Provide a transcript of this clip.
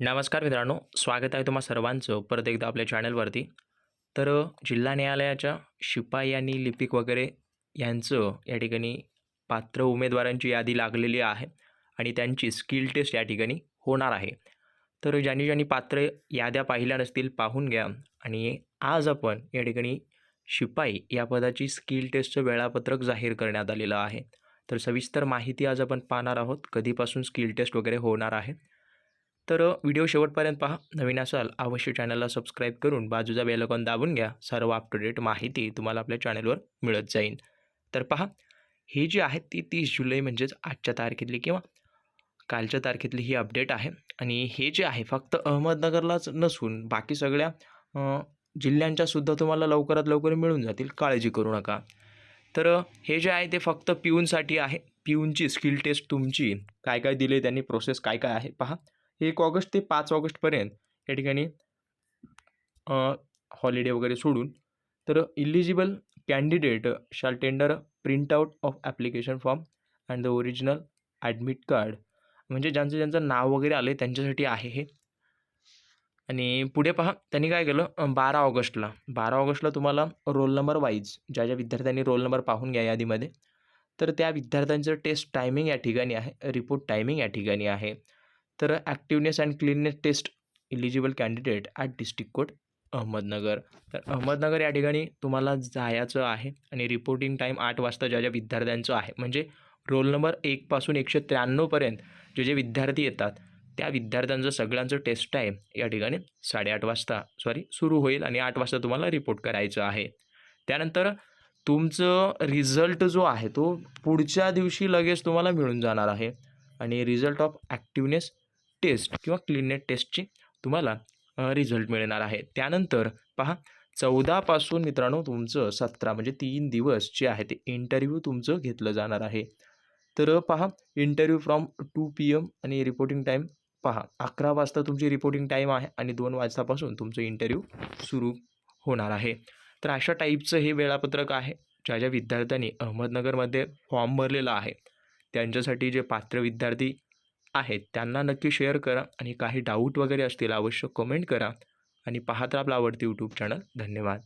नमस्कार मित्रांनो स्वागत आहे तुम्हा सर्वांचं परत एकदा आपल्या चॅनलवरती. तर जिल्हा न्यायालयाच्या शिपाई आणि लिपिक वगैरे यांचं या ठिकाणी पात्र उमेदवारांची यादी लागलेली आहे आणि त्यांची स्किल टेस्ट या ठिकाणी होणार आहे. तर ज्यांनी ज्यांनी पात्र याद्या पाहिल्या नसतील पाहून घ्या आणि आज आपण या ठिकाणी शिपाई या पदाची स्किल टेस्टचं वेळापत्रक जाहीर करण्यात आलेलं आहे. तर सविस्तर माहिती आज आपण पाहणार आहोत. कधीपासून स्किल टेस्ट वगैरे होणार आहे? तर व्हिडिओ शेवटपर्यंत पहा. नवीन असाल अवश्य चॅनलला सबस्क्राईब करून बाजूचा बेलकॉन दाबून घ्या. सर्व अप टू डेट माहिती तुम्हाला आपल्या चॅनलवर मिळत जाईल. तर पहा ही जी आहे ती तीस जुलै म्हणजेच आजच्या तारखेतली किंवा कालच्या तारखेतली ही अपडेट आहे. आणि हे जे आहे फक्त अहमदनगरलाच नसून बाकी सगळ्या जिल्ह्यांच्यासुद्धा तुम्हाला लवकरात लवकर मिळून जातील. काळजी करू नका. तर हे जे आहे ते फक्त पिऊनसाठी आहे. पिऊनची स्किल टेस्ट तुमची. काय काय दिले त्यांनी प्रोसेस काय काय आहे पहा. एक ऑगस्ट ते पाच ऑगस्टपर्यंत या ठिकाणी हॉलिडे वगैरे सोडून तर eligible candidate shall tender print out of application form and the original admit card म्हणजे ज्यांचं ज्यांचं नाव वगैरे आलं आहे त्यांच्यासाठी आहे हे. आणि पुढे पहा त्यांनी काय केलं? बारा ऑगस्टला. बारा ऑगस्टला तुम्हाला रोल नंबर वाईज ज्या ज्या विद्यार्थ्यांनी रोल नंबर पाहून घ्या यादीमध्ये तर त्या विद्यार्थ्यांचं टेस्ट टायमिंग या ठिकाणी आहे रिपोर्ट टायमिंग या ठिकाणी आहे. तर activeness and cleanness test eligible candidate at district court Ahmednagar. तर अहमदनगर या ठिकाणी तुम्हाला जायचं आहे आणि रिपोर्टिंग टाईम आठ वाजता ज्या ज्या विद्यार्थ्यांचं आहे. म्हणजे रोल नंबर एकपासून एकशे त्र्याण्णवपर्यंत जे जे विद्यार्थी येतात त्या विद्यार्थ्यांचं सगळ्यांचं टेस्ट टाईम या ठिकाणी साडेआठ वाजता सॉरी सुरू होईल आणि आठ वाजता तुम्हाला रिपोर्ट करायचं आहे. त्यानंतर तुमचं रिझल्ट जो आहे तो पुढच्या दिवशी लगेच तुम्हाला मिळून जाणार आहे. आणि रिझल्ट ऑफ ॲक्टिवनेस टेस्ट किंवा क्लिनेट टेस्टची तुम्हाला रिझल्ट मिळणार आहे. त्यानंतर पहा चौदापासून मित्रांनो तुमचं सतरा म्हणजे तीन दिवस जे आहे ते इंटरव्ह्यू तुमचं घेतलं जाणार आहे. तर पहा interview from two P M आणि रिपोर्टिंग टाईम पहा अकरा वाजता तुमची रिपोर्टिंग टाईम आहे आणि दोन वाजतापासून तुमचं इंटरव्ह्यू सुरू होणार आहे. तर अशा टाईपचं हे वेळापत्रक आहे ज्या ज्या विद्यार्थ्यांनी अहमदनगरमध्ये फॉर्म भरलेला आहे. त्यांच्यासाठी जे पात्र विद्यार्थी आहेत त्यांना नक्की शेअर करा आणि काही डाऊट वगैरे असतील अवश्य कमेंट करा. आणि पाहत राहा आपला आवडती यूट्यूब चॅनल धन्यवाद.